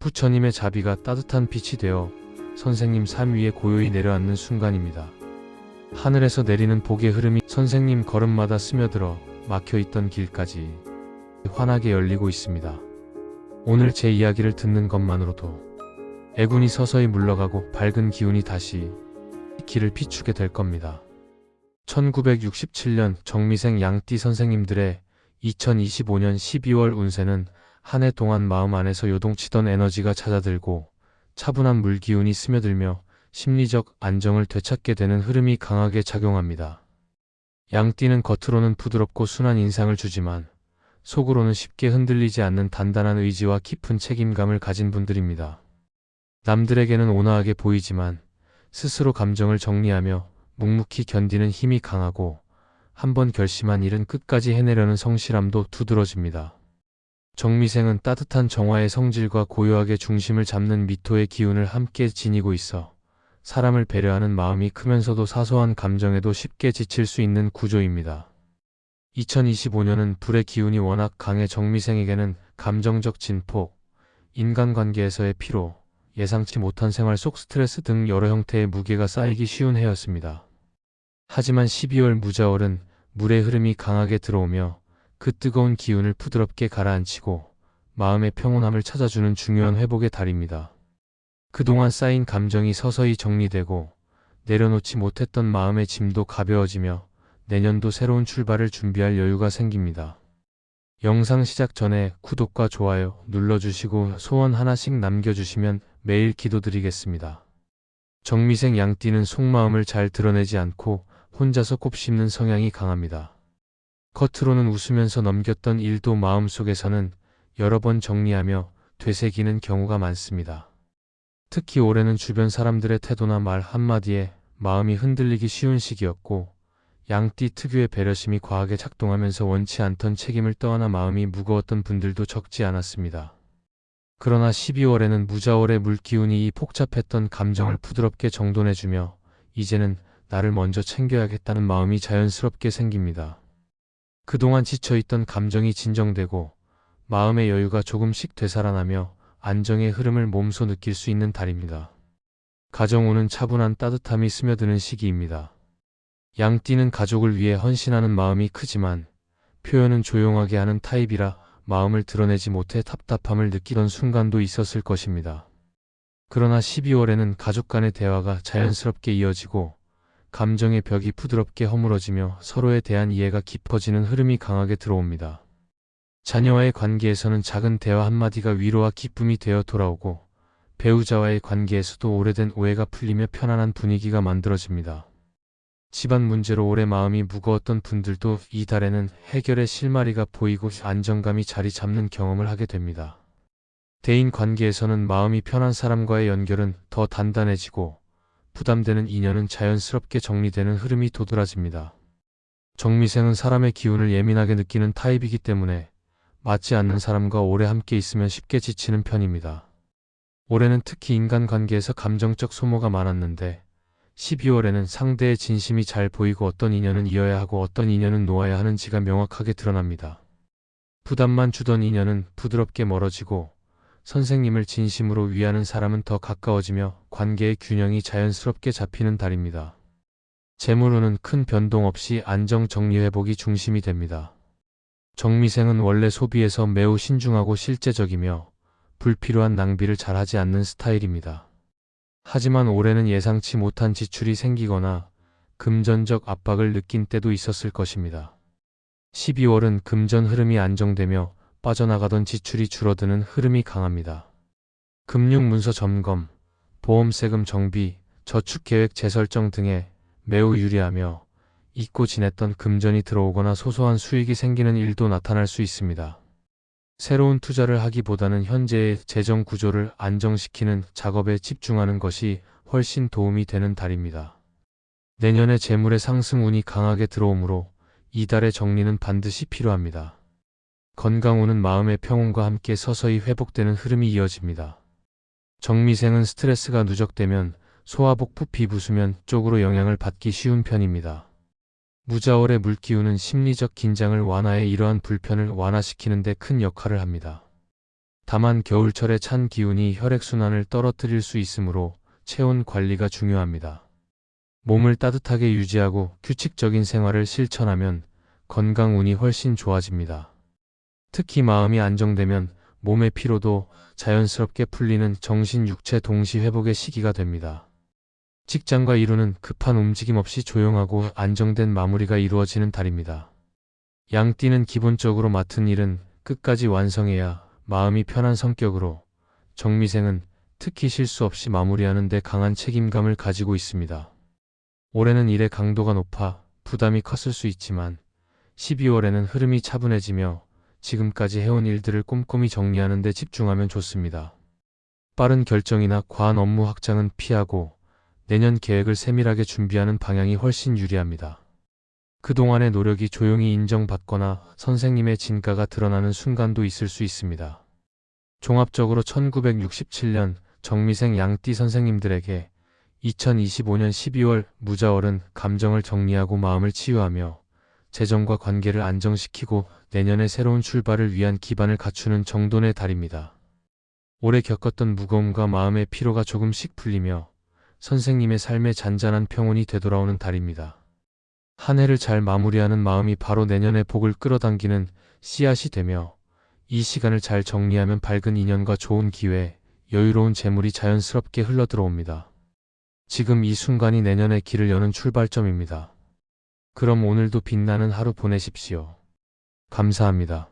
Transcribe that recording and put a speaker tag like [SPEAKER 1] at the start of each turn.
[SPEAKER 1] 부처님의 자비가 따뜻한 빛이 되어 선생님 삶 위에 고요히 내려앉는 순간입니다. 하늘에서 내리는 복의 흐름이 선생님 걸음마다 스며들어 막혀있던 길까지 환하게 열리고 있습니다. 오늘 제 이야기를 듣는 것만으로도 애군이 서서히 물러가고 밝은 기운이 다시 길을 비추게 될 겁니다. 1967년 정미생 양띠 선생님들의 2025년 12월 운세는 한 해 동안 마음 안에서 요동치던 에너지가 찾아들고 차분한 물기운이 스며들며 심리적 안정을 되찾게 되는 흐름이 강하게 작용합니다. 양띠는 겉으로는 부드럽고 순한 인상을 주지만 속으로는 쉽게 흔들리지 않는 단단한 의지와 깊은 책임감을 가진 분들입니다. 남들에게는 온화하게 보이지만 스스로 감정을 정리하며 묵묵히 견디는 힘이 강하고 한번 결심한 일은 끝까지 해내려는 성실함도 두드러집니다. 정미생은 따뜻한 정화의 성질과 고요하게 중심을 잡는 미토의 기운을 함께 지니고 있어 사람을 배려하는 마음이 크면서도 사소한 감정에도 쉽게 지칠 수 있는 구조입니다. 2025년은 불의 기운이 워낙 강해 정미생에게는 감정적 진폭, 인간관계에서의 피로, 예상치 못한 생활 속 스트레스 등 여러 형태의 무게가 쌓이기 쉬운 해였습니다. 하지만 12월 무자월은 물의 흐름이 강하게 들어오며 그 뜨거운 기운을 부드럽게 가라앉히고 마음의 평온함을 찾아주는 중요한 회복의 달입니다. 그동안 쌓인 감정이 서서히 정리되고 내려놓지 못했던 마음의 짐도 가벼워지며 내년도 새로운 출발을 준비할 여유가 생깁니다. 영상 시작 전에 구독과 좋아요 눌러주시고 소원 하나씩 남겨주시면 매일 기도드리겠습니다. 정미생 양띠는 속마음을 잘 드러내지 않고 혼자서 곱씹는 성향이 강합니다. 겉으로는 웃으면서 넘겼던 일도 마음속에서는 여러 번 정리하며 되새기는 경우가 많습니다. 특히 올해는 주변 사람들의 태도나 말 한마디에 마음이 흔들리기 쉬운 시기였고 양띠 특유의 배려심이 과하게 작동하면서 원치 않던 책임을 떠안아 마음이 무거웠던 분들도 적지 않았습니다. 그러나 12월에는 무자월의 물기운이 이 복잡했던 감정을 부드럽게 정돈해주며 이제는 나를 먼저 챙겨야겠다는 마음이 자연스럽게 생깁니다. 그동안 지쳐있던 감정이 진정되고 마음의 여유가 조금씩 되살아나며 안정의 흐름을 몸소 느낄 수 있는 달입니다. 가정우는 차분한 따뜻함이 스며드는 시기입니다. 양띠는 가족을 위해 헌신하는 마음이 크지만 표현은 조용하게 하는 타입이라 마음을 드러내지 못해 답답함을 느끼던 순간도 있었을 것입니다. 그러나 12월에는 가족 간의 대화가 자연스럽게 이어지고 감정의 벽이 부드럽게 허물어지며 서로에 대한 이해가 깊어지는 흐름이 강하게 들어옵니다. 자녀와의 관계에서는 작은 대화 한마디가 위로와 기쁨이 되어 돌아오고 배우자와의 관계에서도 오래된 오해가 풀리며 편안한 분위기가 만들어집니다. 집안 문제로 오래 마음이 무거웠던 분들도 이 달에는 해결의 실마리가 보이고 안정감이 자리 잡는 경험을 하게 됩니다. 대인 관계에서는 마음이 편한 사람과의 연결은 더 단단해지고 부담되는 인연은 자연스럽게 정리되는 흐름이 도드라집니다. 정미생은 사람의 기운을 예민하게 느끼는 타입이기 때문에 맞지 않는 사람과 오래 함께 있으면 쉽게 지치는 편입니다. 올해는 특히 인간관계에서 감정적 소모가 많았는데 12월에는 상대의 진심이 잘 보이고 어떤 인연은 이어야 하고 어떤 인연은 놓아야 하는지가 명확하게 드러납니다. 부담만 주던 인연은 부드럽게 멀어지고 선생님을 진심으로 위하는 사람은 더 가까워지며 관계의 균형이 자연스럽게 잡히는 달입니다. 재물운은 큰 변동 없이 안정 정리 회복이 중심이 됩니다. 정미생은 원래 소비에서 매우 신중하고 실제적이며 불필요한 낭비를 잘하지 않는 스타일입니다. 하지만 올해는 예상치 못한 지출이 생기거나 금전적 압박을 느낀 때도 있었을 것입니다. 12월은 금전 흐름이 안정되며 빠져나가던 지출이 줄어드는 흐름이 강합니다. 금융문서 점검, 보험세금 정비, 저축계획 재설정 등에 매우 유리하며 잊고 지냈던 금전이 들어오거나 소소한 수익이 생기는 일도 나타날 수 있습니다. 새로운 투자를 하기보다는 현재의 재정 구조를 안정시키는 작업에 집중하는 것이 훨씬 도움이 되는 달입니다. 내년에 재물의 상승운이 강하게 들어오므로 이달의 정리는 반드시 필요합니다. 건강운은 마음의 평온과 함께 서서히 회복되는 흐름이 이어집니다. 정미생은 스트레스가 누적되면 소화복부 피부수면 쪽으로 영향을 받기 쉬운 편입니다. 무자월의 물기운은 심리적 긴장을 완화해 이러한 불편을 완화시키는 데 큰 역할을 합니다. 다만 겨울철에 찬 기운이 혈액순환을 떨어뜨릴 수 있으므로 체온 관리가 중요합니다. 몸을 따뜻하게 유지하고 규칙적인 생활을 실천하면 건강 운이 훨씬 좋아집니다. 특히 마음이 안정되면 몸의 피로도 자연스럽게 풀리는 정신 육체 동시 회복의 시기가 됩니다. 직장과 이루는 급한 움직임 없이 조용하고 안정된 마무리가 이루어지는 달입니다. 양띠는 기본적으로 맡은 일은 끝까지 완성해야 마음이 편한 성격으로 정미생은 특히 실수 없이 마무리하는 데 강한 책임감을 가지고 있습니다. 올해는 일의 강도가 높아 부담이 컸을 수 있지만 12월에는 흐름이 차분해지며 지금까지 해온 일들을 꼼꼼히 정리하는 데 집중하면 좋습니다. 빠른 결정이나 과한 업무 확장은 피하고 내년 계획을 세밀하게 준비하는 방향이 훨씬 유리합니다. 그동안의 노력이 조용히 인정받거나 선생님의 진가가 드러나는 순간도 있을 수 있습니다. 종합적으로 1967년 정미생 양띠 선생님들에게 2025년 12월 무자월은 감정을 정리하고 마음을 치유하며 재정과 관계를 안정시키고 내년의 새로운 출발을 위한 기반을 갖추는 정돈의 달입니다. 올해 겪었던 무거움과 마음의 피로가 조금씩 풀리며 선생님의 삶의 잔잔한 평온이 되돌아오는 달입니다. 한 해를 잘 마무리하는 마음이 바로 내년의 복을 끌어당기는 씨앗이 되며 이 시간을 잘 정리하면 밝은 인연과 좋은 기회, 여유로운 재물이 자연스럽게 흘러들어옵니다. 지금 이 순간이 내년의 길을 여는 출발점입니다. 그럼 오늘도 빛나는 하루 보내십시오. 감사합니다.